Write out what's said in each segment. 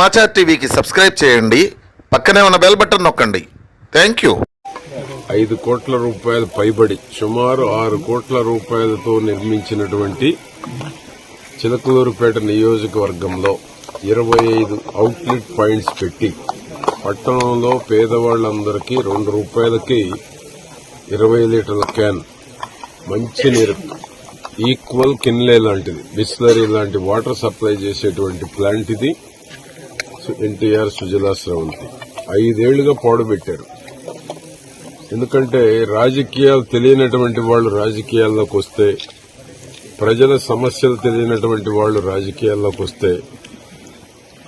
సమాచార్ టీవీకి సబ్స్క్రైబ్ చేయండి. పక్కనే ఉన్న బెల్ బటన్ నొక్కండి. Thank you. ఐదు కోట్ల రూపాయల పైబడి సుమారు ఆరు కోట్ల రూపాయలతో నిర్మించినటువంటి చిలకలూరుపేట నియోజకవర్గంలో ఇరవై ఐదు అవుట్లెట్ పాయింట్స్ పెట్టి పట్టణంలో పేదవాళ్ళందరికీ రెండు రూపాయలకి ఇరవై లీటర్ల క్యాన్ మంచినీరు ఈక్వల్ కిన్లే లాంటిది బిస్లరీ లాంటి వాటర్ సప్లై చేసేటువంటి ప్లాంట్ ఇది. ఎన్టీఆర్ సుజలా స్రవంతి ఐదేళ్ళుగా పాడుబెట్టారు ఎందుకంటే రాజకీయాలు తెలియనటువంటి వాళ్ళు రాజకీయాల్లోకి వస్తే ప్రజల సమస్యలు తెలియనటువంటి వాళ్ళు రాజకీయాల్లోకి వస్తే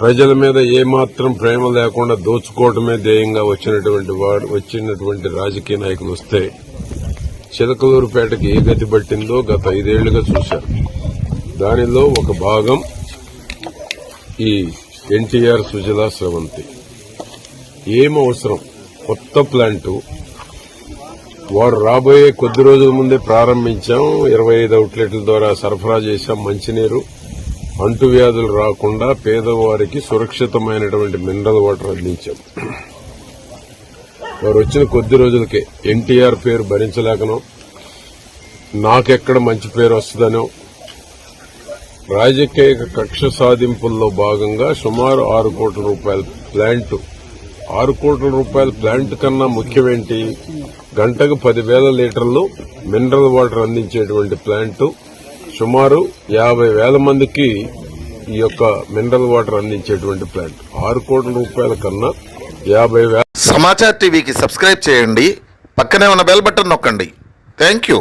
ప్రజల మీద ఏమాత్రం ప్రేమ లేకుండా దోచుకోవటమే ధ్యేయంగా వచ్చినటువంటి వాడు వచ్చినటువంటి రాజకీయ నాయకులు వస్తే చిలకలూరుపేటకి ఏ గతి పట్టిందో గత ఐదేళ్ళుగా చూశారు. దానిలో ఒక భాగం ఈ ఎన్టీఆర్ సుజలా స్రవంతి. ఏం అవసరం? కొత్త ప్లాంటు. వారు రాబోయే కొద్ది రోజుల ముందే ప్రారంభించాం. ఇరవై ఐదు అవుట్లెట్ల ద్వారా సరఫరా చేశాం మంచినీరు. అంటువ్యాధులు రాకుండా పేదవారికి సురక్షితమైనటువంటి మినరల్ వాటర్ అందించాం. వారు వచ్చిన కొద్ది రోజులకే ఎన్టీఆర్ పేరు భరించలేకనో నాకెక్కడ మంచి పేరు వస్తుందనో రాజకీయ కక్ష సాధింపుల్లో భాగంగా సుమారు ఆరు కోట్ల రూపాయల ప్లాంట్. ఆరు కోట్ల రూపాయల ప్లాంట్ కన్నా ముఖ్యమేంటి? గంటకు పదివేల లీటర్లు మినరల్ వాటర్ అందించేటువంటి ప్లాంట్. సుమారు యాభై వేల మందికి ఈ యొక్క మినరల్ వాటర్ అందించేటువంటి ప్లాంట్. ఆరు కోట్ల రూపాయల కన్నా యాభై వేల సమాచార్ టీవీకి సబ్స్క్రైబ్ చేయండి. పక్కనే ఉన్న బెల్ బటన్ నొక్కండి. Thank you